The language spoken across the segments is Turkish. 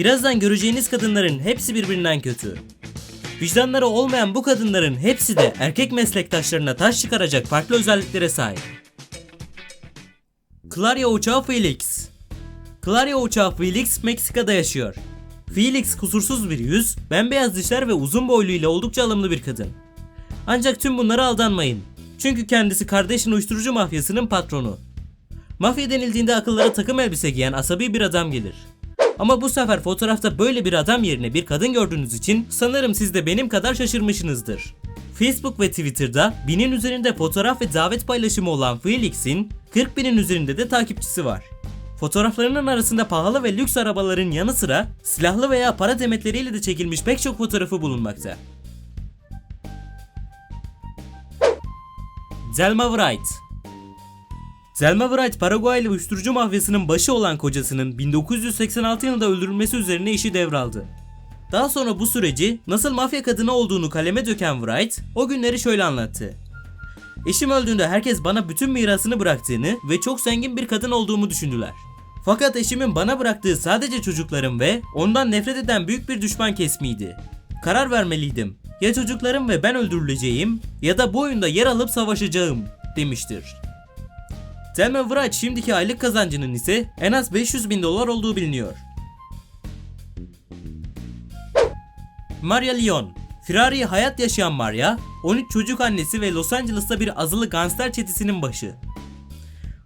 Birazdan göreceğiniz kadınların hepsi birbirinden kötü. Vicdanları olmayan bu kadınların hepsi de erkek meslektaşlarına taş çıkaracak farklı özelliklere sahip. Claria uçağı Felix Claria uçağı Felix Meksika'da yaşıyor. Felix kusursuz bir yüz, bembeyaz dişler ve uzun boyluyla oldukça alımlı bir kadın. Ancak tüm bunlara aldanmayın. Çünkü kendisi kardeşin uyuşturucu mafyasının patronu. Mafya denildiğinde akıllara takım elbise giyen asabi bir adam gelir. Ama bu sefer fotoğrafta böyle bir adam yerine bir kadın gördüğünüz için sanırım siz de benim kadar şaşırmışsınızdır. Facebook ve Twitter'da binin üzerinde fotoğraf ve davet paylaşımı olan Felix'in 40 binin üzerinde de takipçisi var. Fotoğraflarının arasında pahalı ve lüks arabaların yanı sıra silahlı veya para demetleriyle de çekilmiş pek çok fotoğrafı bulunmakta. Zelma Wright Zelma Wright Paraguaylı uyuşturucu mafyasının başı olan kocasının 1986 yılında öldürülmesi üzerine işi devraldı. Daha sonra bu süreci nasıl mafya kadını olduğunu kaleme döken Wright o günleri şöyle anlattı. Eşim öldüğünde herkes bana bütün mirasını bıraktığını ve çok zengin bir kadın olduğumu düşündüler. Fakat eşimin bana bıraktığı sadece çocuklarım ve ondan nefret eden büyük bir düşman kesmiydi. Karar vermeliydim. Ya çocuklarım ve ben öldürüleceğim ya da bu oyunda yer alıp savaşacağım demiştir. Thelma Wright şimdiki aylık kazancının ise en az 500 bin dolar olduğu biliniyor. Maria Leon Ferrari'ye hayat yaşayan Maria, 13 çocuk annesi ve Los Angeles'ta bir azılı gangster çetesinin başı.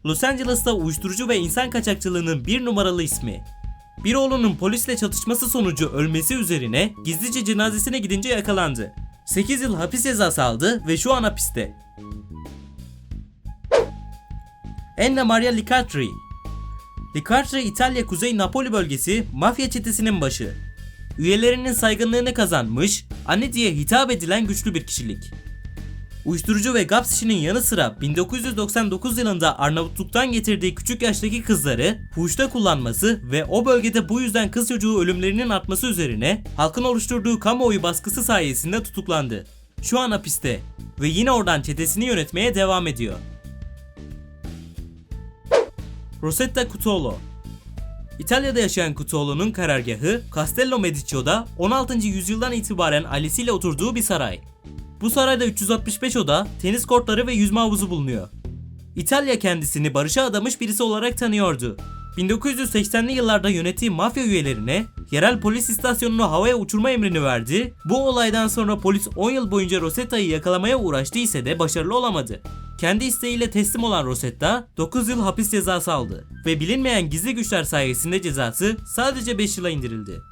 Los Angeles'ta uyuşturucu ve insan kaçakçılığının bir numaralı ismi. Bir oğlunun polisle çatışması sonucu ölmesi üzerine gizlice cenazesine gidince yakalandı. 8 yıl hapis cezası aldı ve şu an hapiste. Anna Maria Licatri Licatri İtalya Kuzey Napoli bölgesi mafya çetesinin başı. Üyelerinin saygınlığını kazanmış, anne diye hitap edilen güçlü bir kişilik. Uyuşturucu ve gaps işinin yanı sıra 1999 yılında Arnavutluk'tan getirdiği küçük yaştaki kızları fuhuşta kullanması ve o bölgede bu yüzden kız çocuğu ölümlerinin artması üzerine halkın oluşturduğu kamuoyu baskısı sayesinde tutuklandı. Şu an hapiste ve yine oradan çetesini yönetmeye devam ediyor. Rosetta Cutolo İtalya'da yaşayan Cutolo'nun karargahı Castello Medicio'da 16. yüzyıldan itibaren ailesiyle oturduğu bir saray. Bu sarayda 365 oda, tenis kortları ve yüzme havuzu bulunuyor. İtalya kendisini barışa adamış birisi olarak tanıyordu. 1980'li yıllarda yönettiği mafya üyelerine yerel polis istasyonunu havaya uçurma emrini verdi. Bu olaydan sonra polis 10 yıl boyunca Rosetta'yı yakalamaya uğraştı ise de başarılı olamadı. Kendi isteğiyle teslim olan Rosetta 9 yıl hapis cezası aldı ve bilinmeyen gizli güçler sayesinde cezası sadece 5 yıla indirildi.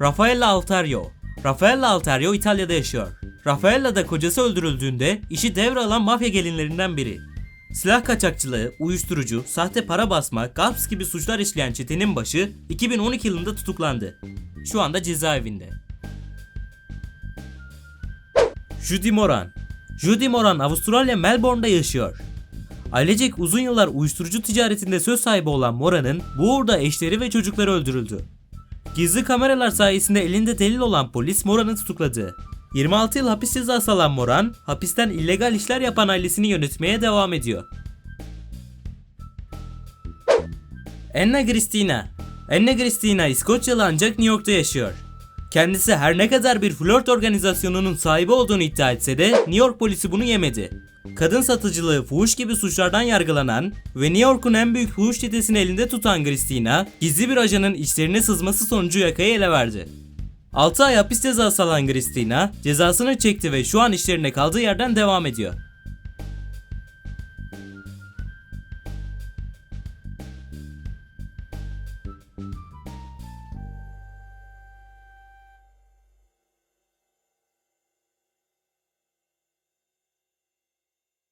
Raffaella Altario Raffaella Altario İtalya'da yaşıyor. Raffaella da kocası öldürüldüğünde işi devralan mafya gelinlerinden biri. Silah kaçakçılığı, uyuşturucu, sahte para basma, gaps gibi suçlar işleyen çetenin başı 2012 yılında tutuklandı. Şu anda cezaevinde. Judy Moran Judy Moran Avustralya Melbourne'da yaşıyor. Ailecek uzun yıllar uyuşturucu ticaretinde söz sahibi olan Moran'ın bu uğurda eşleri ve çocukları öldürüldü. Gizli kameralar sayesinde elinde delil olan polis Moran'ı tutukladı. 26 yıl hapis cezası alan Moran, hapisten illegal işler yapan ailesini yönetmeye devam ediyor. Anna Christina Anna Christina İskoçyalı ancak New York'ta yaşıyor. Kendisi her ne kadar bir flört organizasyonunun sahibi olduğunu iddia etse de New York polisi bunu yemedi. Kadın satıcılığı, fuhuş gibi suçlardan yargılanan ve New York'un en büyük fuhuş çetesini elinde tutan Christina, gizli bir ajanın içlerine sızması sonucu yakayı ele verdi. 6 ay hapis cezası alan Christina, cezasını çekti ve şu an işlerine kaldığı yerden devam ediyor.